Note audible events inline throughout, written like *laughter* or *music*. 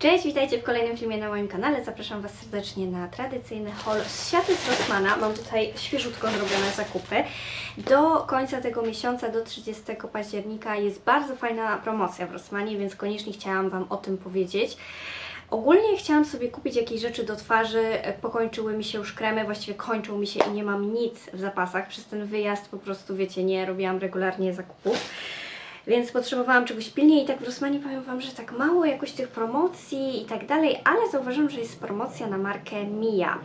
Cześć, witajcie w kolejnym filmie na moim kanale. Zapraszam Was serdecznie na tradycyjny haul z siaty z Rossmana. Mam tutaj świeżutko zrobione zakupy. Do końca tego miesiąca, do 30 października jest bardzo fajna promocja w Rossmanie, więc koniecznie chciałam Wam o tym powiedzieć. Ogólnie chciałam sobie kupić jakieś rzeczy do twarzy, pokończyły mi się już kremy, właściwie kończą mi się i nie mam nic w zapasach. Przez ten wyjazd po prostu, wiecie, nie robiłam regularnie zakupów. Więc potrzebowałam czegoś pilniej i tak w Rossmanie powiem Wam, że tak mało jakoś tych promocji i tak dalej, ale zauważyłam, że jest promocja na markę Mia.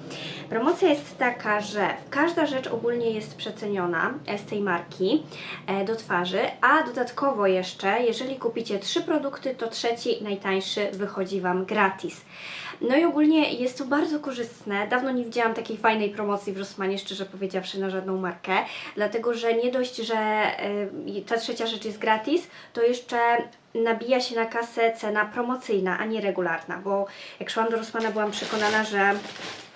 Promocja jest taka, że każda rzecz ogólnie jest przeceniona e, z tej marki e, do twarzy, a dodatkowo jeszcze, jeżeli kupicie trzy produkty, to trzeci, najtańszy wychodzi Wam gratis. No i ogólnie jest to bardzo korzystne. Dawno nie widziałam takiej fajnej promocji w Rossmanie, szczerze powiedziawszy, na żadną markę, dlatego że nie dość, że y, ta trzecia rzecz jest gratis, to jeszcze nabija się na kasę cena promocyjna, a nie regularna, bo jak szłam do Rossmana byłam przekonana, że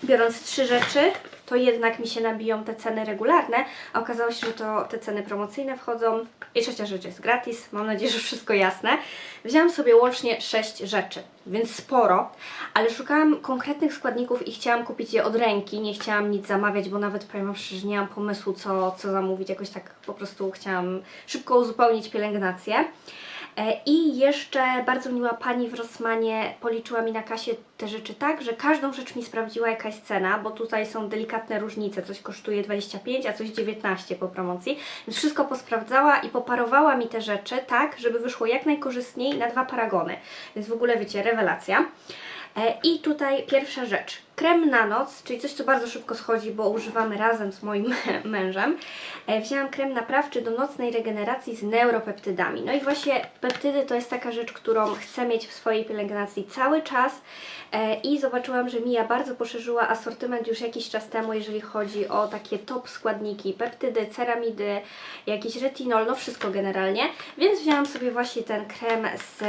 biorąc trzy rzeczy, to jednak mi się nabiją te ceny regularne, a okazało się, że to te ceny promocyjne wchodzą i trzecia rzecz jest gratis, mam nadzieję, że wszystko jasne. Wzięłam sobie łącznie 6 rzeczy, więc sporo, ale szukałam konkretnych składników i chciałam kupić je od ręki, nie chciałam nic zamawiać, bo nawet powiem szczerze, nie mam pomysłu co, co zamówić, jakoś tak po prostu chciałam szybko uzupełnić pielęgnację. E, I jeszcze bardzo miła pani w Rossmanie policzyła mi na kasie te rzeczy tak, że każdą rzecz mi sprawdziła jakaś cena, bo tutaj są delikatne różnice. Coś kosztuje 25, a coś 19 po promocji. Więc wszystko posprawdzała i poparowała mi te rzeczy tak, żeby wyszło jak najkorzystniej na dwa paragony. Więc w ogóle wiecie, rewelacja. E, I tutaj pierwsza rzecz. Krem na noc, czyli coś, co bardzo szybko schodzi, bo używamy razem z moim *laughs* mężem. E, Wzięłam krem naprawczy do nocnej regeneracji z neuropeptydami. No i właśnie peptydy to jest taka rzecz, którą chcę mieć w swojej pielęgnacji cały czas. E, I zobaczyłam, że Mia bardzo poszerzyła asortyment już jakiś czas temu, jeżeli chodzi o takie top składniki, peptydy, ceramidy, jakiś retinol, no wszystko generalnie. Więc wzięłam sobie właśnie ten krem z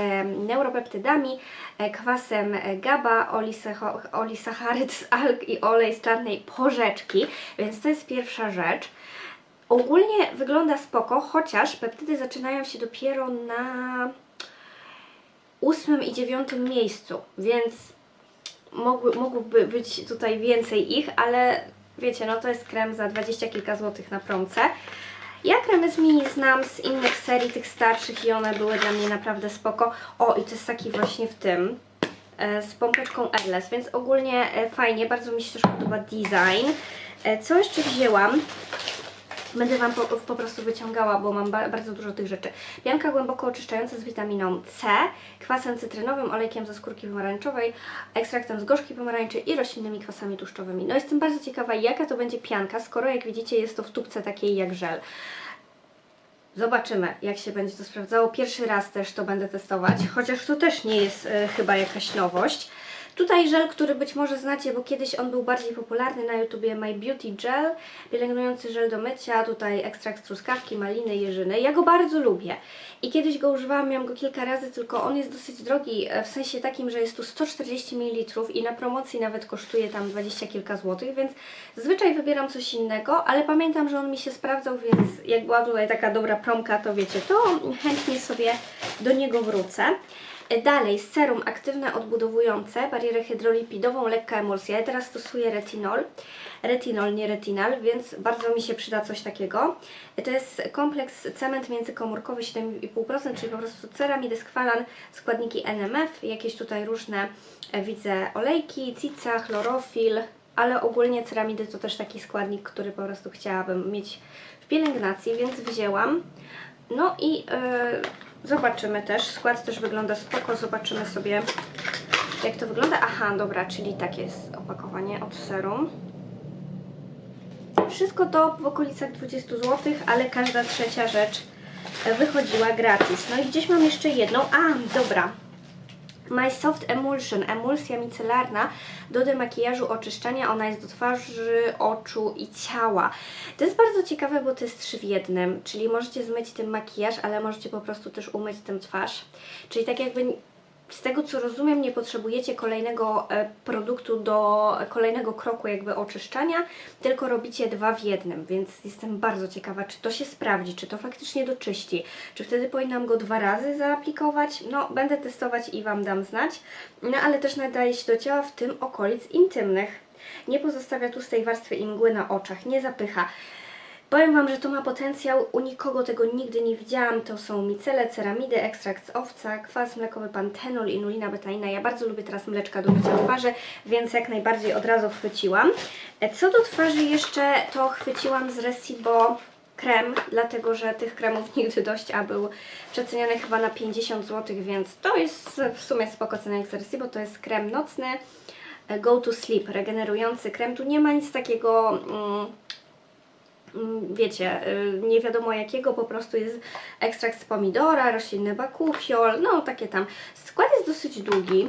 neuropeptydami, e, kwasem GABA, olisecho- olisacharyd z alg i olej z czarnej porzeczki, więc to jest pierwsza rzecz. Ogólnie wygląda spoko, chociaż peptydy zaczynają się dopiero na ósmym i dziewiątym miejscu, więc mogły, mogłoby być tutaj więcej ich, ale wiecie, no to jest krem za 20 kilka złotych na promce. Ja kremy z mini znam z innych serii, tych starszych i one były dla mnie naprawdę spoko. O, i to jest taki właśnie w tym, z pompeczką Airless, więc ogólnie e, fajnie, bardzo mi się też podoba design. E, Co jeszcze wzięłam? Będę Wam po, po prostu wyciągała, bo mam ba bardzo dużo tych rzeczy. Pianka głęboko oczyszczająca z witaminą C, kwasem cytrynowym, olejkiem ze skórki pomarańczowej, ekstraktem z gorzkiej pomarańczy i roślinnymi kwasami tłuszczowymi. No jestem bardzo ciekawa, jaka to będzie pianka, skoro jak widzicie jest to w tubce takiej jak żel. Zobaczymy, jak się będzie to sprawdzało. Pierwszy raz też to będę testować, chociaż to też nie jest e, chyba jakaś nowość. Tutaj żel, który być może znacie, bo kiedyś on był bardziej popularny na YouTubie, My Beauty Gel, pielęgnujący żel do mycia, tutaj ekstrakt truskawki, maliny, jeżyny. Ja go bardzo lubię i kiedyś go używałam, miałam go kilka razy, tylko on jest dosyć drogi, e, w sensie takim, że jest tu 140 ml i na promocji nawet kosztuje tam 20 kilka złotych, więc zazwyczaj wybieram coś innego, ale pamiętam, że on mi się sprawdzał, więc jak była tutaj taka dobra promka, to wiecie, to chętnie sobie do niego wrócę. Dalej, serum aktywne odbudowujące, barierę hydrolipidową, lekka emulsja. Ja teraz stosuję retinol. Retinol, nie retinal, więc bardzo mi się przyda coś takiego. To jest kompleks cement międzykomórkowy 7,5%, czyli po prostu ceramidy, skwalan, składniki NMF, jakieś tutaj różne, e, widzę, olejki, cica, chlorofil, ale ogólnie ceramidy to też taki składnik, który po prostu chciałabym mieć w pielęgnacji, więc wzięłam. No i yy, zobaczymy też, skład też wygląda spoko, zobaczymy sobie jak to wygląda. Aha, dobra, czyli takie jest opakowanie od serum. Wszystko to w okolicach 20 zł, ale każda trzecia rzecz wychodziła gratis. No i gdzieś mam jeszcze jedną. A, dobra. My Soft Emulsion, emulsja micelarna do demakijażu oczyszczania. Ona jest do twarzy, oczu i ciała. To jest bardzo ciekawe, bo to jest trzy w jednym, czyli możecie zmyć tym makijaż, ale możecie po prostu też umyć tym twarz. Czyli tak jakby z tego co rozumiem, nie potrzebujecie kolejnego e, produktu do kolejnego kroku jakby oczyszczania, tylko robicie dwa w jednym, więc jestem bardzo ciekawa, czy to się sprawdzi, czy to faktycznie doczyści, czy wtedy powinnam go dwa razy zaaplikować. No, będę testować i Wam dam znać, no ale też nadaje się do ciała, w tym okolic intymnych. Nie pozostawia tłustej warstwy i na oczach, nie zapycha. Powiem Wam, że to ma potencjał, u nikogo tego nigdy nie widziałam. To są micele, ceramidy, ekstrakt z owca, kwas mlekowy, pantenol, inulina, betaina. Ja bardzo lubię teraz mleczka do mycia twarzy, więc jak najbardziej od razu chwyciłam. E, Co do twarzy jeszcze, to chwyciłam z Resibo krem, dlatego że tych kremów *laughs* nigdy dość, a był przeceniony chyba na 50 zł, więc to jest w sumie spoko cena z Resibo. To jest krem nocny, e, Go to Sleep, regenerujący krem. Tu nie ma nic takiego... Mm, wiecie, y, nie wiadomo jakiego, po prostu jest ekstrakt z pomidora, roślinny bakuchiol, no takie tam. Skład jest dosyć długi,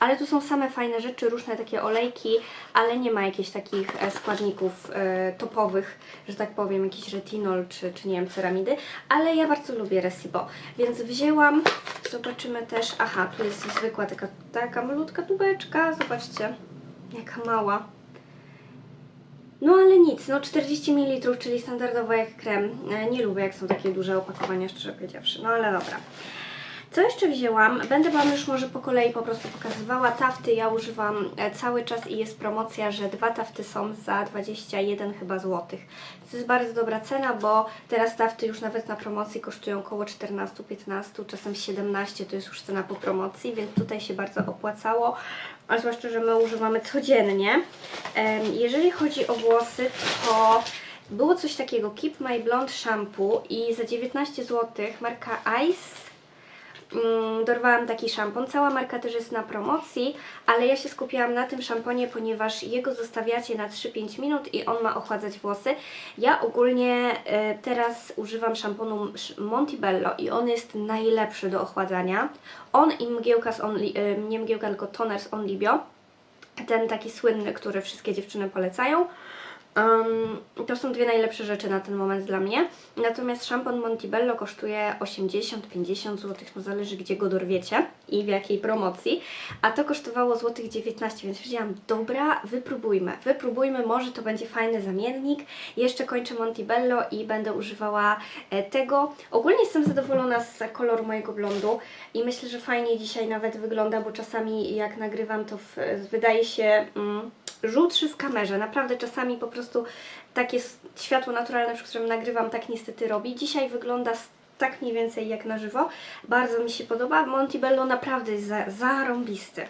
ale tu są same fajne rzeczy, różne takie olejki, ale nie ma jakichś takich e, składników e, topowych, że tak powiem, jakiś retinol czy, czy nie wiem, ceramidy, ale ja bardzo lubię Resibo, więc wzięłam, zobaczymy też, aha, tu jest zwykła taka, taka malutka tubeczka, zobaczcie, jaka mała. No ale nic, no 40 ml, czyli standardowo jak krem. E, Nie lubię jak są takie duże opakowania, szczerze powiedziawszy, no ale dobra. Co jeszcze wzięłam? Będę Wam już może po kolei po prostu pokazywała. Tafty ja używam e, cały czas i jest promocja, że dwa tafty są za 21 chyba złotych. To jest bardzo dobra cena, bo teraz tafty już nawet na promocji kosztują około 14, 15, czasem 17, to jest już cena po promocji, więc tutaj się bardzo opłacało, a zwłaszcza, że my używamy codziennie. Jeżeli chodzi o włosy, to było coś takiego Keep My Blonde Shampoo i za 19 zł marka Ice dorwałam taki szampon. Cała marka też jest na promocji, ale ja się skupiłam na tym szamponie, ponieważ jego zostawiacie na 3-5 minut i on ma ochładzać włosy. Ja ogólnie e, teraz używam szamponu Sz- Montebello i on jest najlepszy do ochładzania. On i mgiełka z Only, e, nie mgiełka, tylko toner z Onlibio. Ten taki słynny, który wszystkie dziewczyny polecają. Um, to są dwie najlepsze rzeczy na ten moment dla mnie. Natomiast szampon Montebello kosztuje 80-50 zł, no zależy gdzie go dorwiecie i w jakiej promocji. A to kosztowało złotych 19, więc powiedziałam, dobra, wypróbujmy. Wypróbujmy, może to będzie fajny zamiennik. Jeszcze kończę Montebello i będę używała e, tego. Ogólnie jestem zadowolona z koloru mojego blondu i myślę, że fajnie dzisiaj nawet wygląda, bo czasami jak nagrywam to w, wydaje się... Mm, rzutszy w kamerze. Naprawdę czasami po prostu takie światło naturalne, przy którym nagrywam, tak niestety robi. Dzisiaj wygląda tak mniej więcej jak na żywo. Bardzo mi się podoba. Montebello naprawdę jest za, zarąbisty.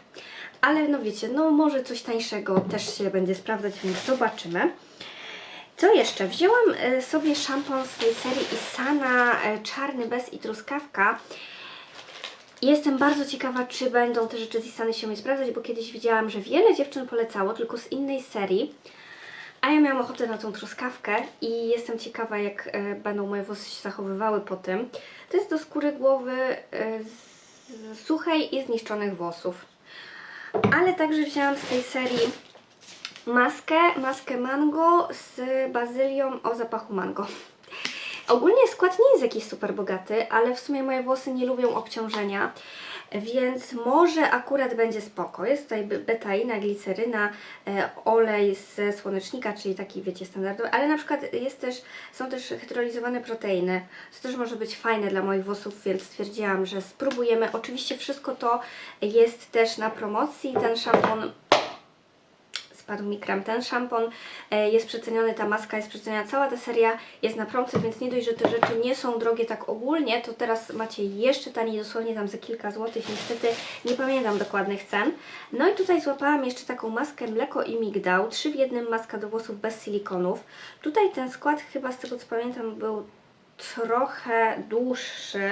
Ale no wiecie, no może coś tańszego też się będzie sprawdzać, więc zobaczymy. Co jeszcze? Wzięłam e, sobie szampon z tej serii Isana e, Czarny bez i truskawka. Jestem bardzo ciekawa, czy będą te rzeczy z Isany się mi sprawdzać, bo kiedyś widziałam, że wiele dziewczyn polecało, tylko z innej serii. A ja miałam ochotę na tą truskawkę i jestem ciekawa, jak e, będą moje włosy się zachowywały po tym. To jest do skóry głowy e, z suchej i zniszczonych włosów. Ale także wzięłam z tej serii maskę, maskę mango z bazylią o zapachu mango. Ogólnie skład nie jest jakiś super bogaty, ale w sumie moje włosy nie lubią obciążenia, więc może akurat będzie spoko. Jest tutaj be- betaina, gliceryna, e, olej ze słonecznika, czyli taki wiecie standardowy, ale na przykład jest też, są też hydrolizowane proteiny. To też może być fajne dla moich włosów, więc stwierdziłam, że spróbujemy. Oczywiście wszystko to jest też na promocji. Ten szampon spadł mi krem. Ten szampon e, jest przeceniony, ta maska jest przeceniona, cała ta seria jest na promce, więc nie dość, że te rzeczy nie są drogie tak ogólnie, to teraz macie jeszcze taniej, dosłownie tam za kilka złotych, niestety nie pamiętam dokładnych cen. No i tutaj złapałam jeszcze taką maskę mleko i migdał, trzy w jednym maska do włosów bez silikonów. Tutaj ten skład chyba z tego co pamiętam był trochę dłuższy,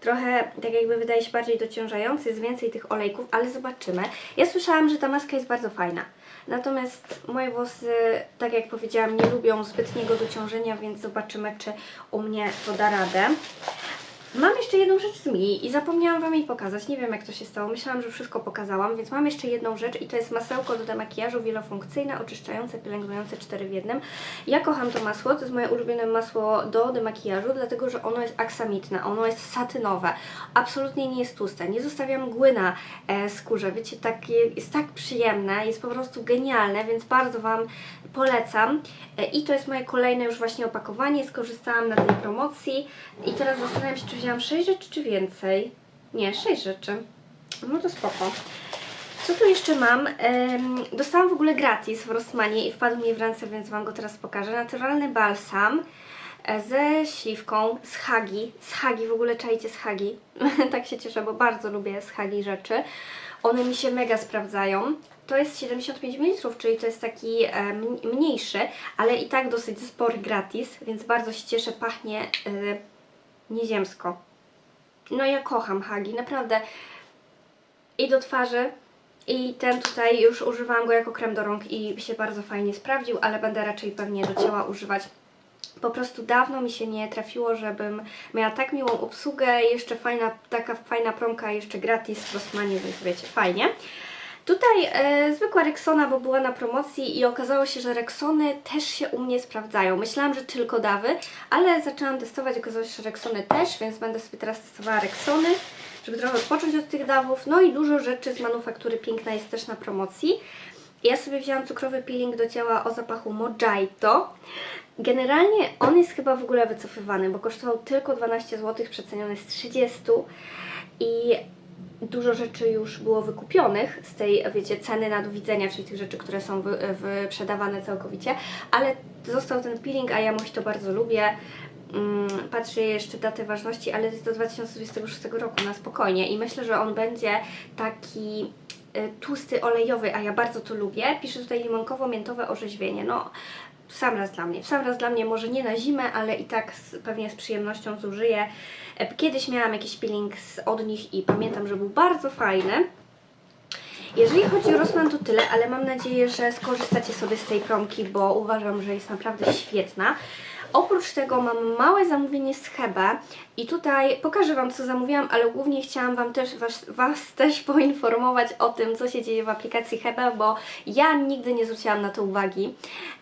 trochę tak jakby wydaje się bardziej dociążający, jest więcej tych olejków, ale zobaczymy. Ja słyszałam, że ta maska jest bardzo fajna. Natomiast moje włosy, tak jak powiedziałam, nie lubią zbytniego dociążenia, więc zobaczymy, czy u mnie to da radę. Mam jeszcze jedną rzecz z Mi i zapomniałam Wam jej pokazać. Nie wiem jak to się stało. Myślałam, że wszystko pokazałam, więc mam jeszcze jedną rzecz i to jest masełko do demakijażu wielofunkcyjne, oczyszczające, pielęgnujące 4 w jednym. Ja kocham to masło, to jest moje ulubione masło do demakijażu, dlatego że ono jest aksamitne, ono jest satynowe, absolutnie nie jest tłuste, nie zostawia mgły na e, skórze, wiecie, takie, jest tak przyjemne, jest po prostu genialne, więc bardzo Wam polecam. E, I to jest moje kolejne już właśnie opakowanie, skorzystałam na tej promocji i teraz zastanawiam się, czy wzięłam 6 rzeczy, czy więcej. Nie, 6 rzeczy. No to spoko. Co tu jeszcze mam? Dostałam w ogóle gratis w Rossmanie i wpadł mi w ręce, więc Wam go teraz pokażę. Naturalny balsam e, ze śliwką z Hagi. Z Hagi, w ogóle czajcie z Hagi. *laughs* tak się cieszę, bo bardzo lubię z Hagi rzeczy. One mi się mega sprawdzają. To jest 75 ml, czyli to jest taki e, mniejszy, ale i tak dosyć spory gratis, więc bardzo się cieszę. Pachnie e, nieziemsko. No ja kocham Hagi, naprawdę. I do twarzy, i ten tutaj już używałam go jako krem do rąk i się bardzo fajnie sprawdził, ale będę raczej pewnie do ciała używać. Po prostu dawno mi się nie trafiło, żebym miała tak miłą obsługę, jeszcze fajna, taka fajna promka, jeszcze gratis w Rossmanie, więc wiecie, fajnie. Tutaj e, zwykła Rexona, bo była na promocji i okazało się, że Rexony też się u mnie sprawdzają. Myślałam, że tylko dawy, ale zaczęłam testować, okazało się, że Rexony też, więc będę sobie teraz testowała Rexony, żeby trochę odpocząć od tych dawów. No i dużo rzeczy z manufaktury Piękna jest też na promocji. Ja sobie wzięłam cukrowy peeling do ciała o zapachu Mojito. Generalnie on jest chyba w ogóle wycofywany, bo kosztował tylko 12 zł, przeceniony z 30 i dużo rzeczy już było wykupionych z tej, wiecie, ceny na do widzenia, czyli tych rzeczy, które są wy, wyprzedawane całkowicie, ale został ten peeling, a ja muś to bardzo lubię. Mm, Patrzę jeszcze datę ważności, ale jest do 2026 roku na spokojnie i myślę, że on będzie taki tłusty, olejowy, a ja bardzo to lubię. Piszę tutaj limonkowo-miętowe orzeźwienie. No, w sam raz dla mnie. W sam raz dla mnie, może nie na zimę, ale i tak z, pewnie z przyjemnością zużyję. E, Kiedyś miałam jakiś peeling z, od nich i pamiętam, że był bardzo fajny. Jeżeli chodzi o Rossmann to tyle, ale mam nadzieję, że skorzystacie sobie z tej promki, bo uważam, że jest naprawdę świetna. Oprócz tego mam małe zamówienie z Hebe i tutaj pokażę Wam co zamówiłam, ale głównie chciałam Wam też, was, was też poinformować o tym, co się dzieje w aplikacji Hebe, bo ja nigdy nie zwróciłam na to uwagi.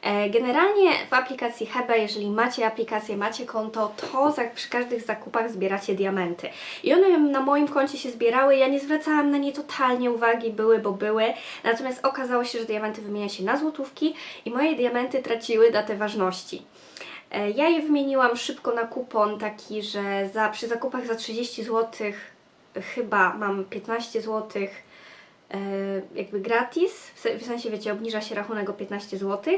E, Generalnie w aplikacji Hebe, jeżeli macie aplikację, macie konto, to przy każdych zakupach zbieracie diamenty. I one na moim koncie się zbierały, ja nie zwracałam na nie totalnie uwagi, były, bo były. Natomiast okazało się, że diamenty wymienia się na złotówki i moje diamenty traciły datę ważności. E, Ja je wymieniłam szybko na kupon taki, że za, przy zakupach za 30 zł chyba mam 15 zł e, jakby gratis, w se- w sensie wiecie, obniża się rachunek o 15 zł.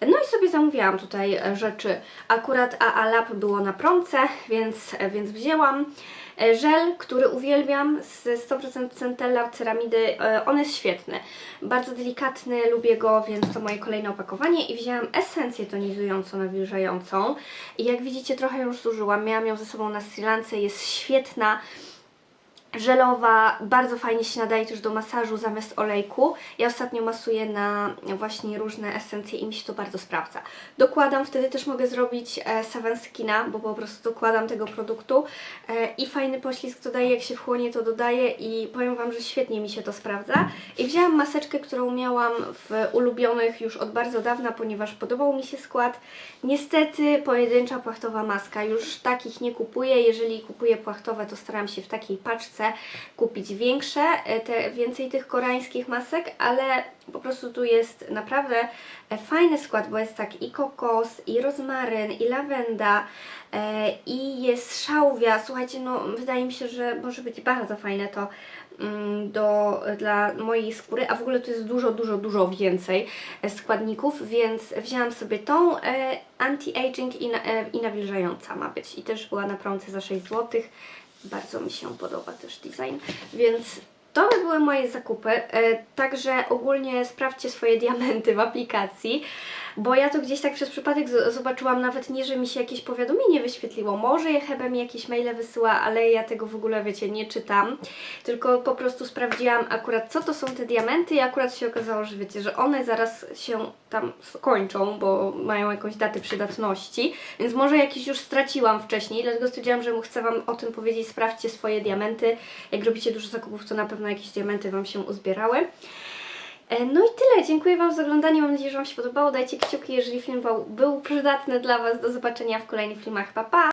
No i sobie zamówiłam tutaj e, rzeczy. Akurat AA Lab było na promce, więc, e, więc wzięłam. E, Żel, który uwielbiam z 100% centella ceramidy, e, on jest świetny. Bardzo delikatny, lubię go, więc to moje kolejne opakowanie. I wzięłam esencję tonizującą, nawilżającą. I jak widzicie, trochę już zużyłam. Miałam ją ze sobą na Sri Lance, jest świetna żelowa, bardzo fajnie się nadaje też do masażu zamiast olejku. Ja ostatnio masuję na właśnie różne esencje i mi się to bardzo sprawdza. Dokładam, wtedy też mogę zrobić e, Seven Skina, bo po prostu dokładam tego produktu e, i fajny poślizg to daje, jak się wchłonie to dodaję i powiem Wam, że świetnie mi się to sprawdza. I wzięłam maseczkę, którą miałam w ulubionych już od bardzo dawna, ponieważ podobał mi się skład. Niestety pojedyncza płachtowa maska, już takich nie kupuję, jeżeli kupuję płachtowe to staram się w takiej paczce kupić większe, e, te, więcej tych koreańskich masek, ale po prostu tu jest naprawdę e, fajny skład, bo jest tak i kokos, i rozmaryn, i lawenda, e, i jest szałwia. Słuchajcie, no wydaje mi się, że może być bardzo fajne to mm, do, dla mojej skóry, a w ogóle to jest dużo, dużo, dużo więcej składników, więc wzięłam sobie tą anti-aging i, na, i nawilżająca ma być i też była na promce za 6 zł. Bardzo mi się podoba też design, więc to by były moje zakupy. E, także ogólnie sprawdźcie swoje *laughs* diamenty w aplikacji. Bo ja to gdzieś tak przez przypadek zobaczyłam, nawet nie, że mi się jakieś powiadomienie wyświetliło. Może je Hebe mi jakieś maile wysyła, ale ja tego w ogóle, wiecie, nie czytam. Tylko po prostu sprawdziłam akurat, co to są te diamenty i akurat się okazało, że wiecie, że one zaraz się tam skończą, bo mają jakąś datę przydatności, więc może jakieś już straciłam wcześniej, dlatego stwierdziłam, że chcę Wam o tym powiedzieć, sprawdźcie swoje diamenty. Jak robicie dużo zakupów, to na pewno jakieś diamenty Wam się uzbierały. E, No i tyle. Dziękuję Wam za oglądanie. Mam nadzieję, że Wam się podobało. Dajcie kciuki, jeżeli film był, był przydatny dla Was. Do zobaczenia w kolejnych filmach. Pa, pa!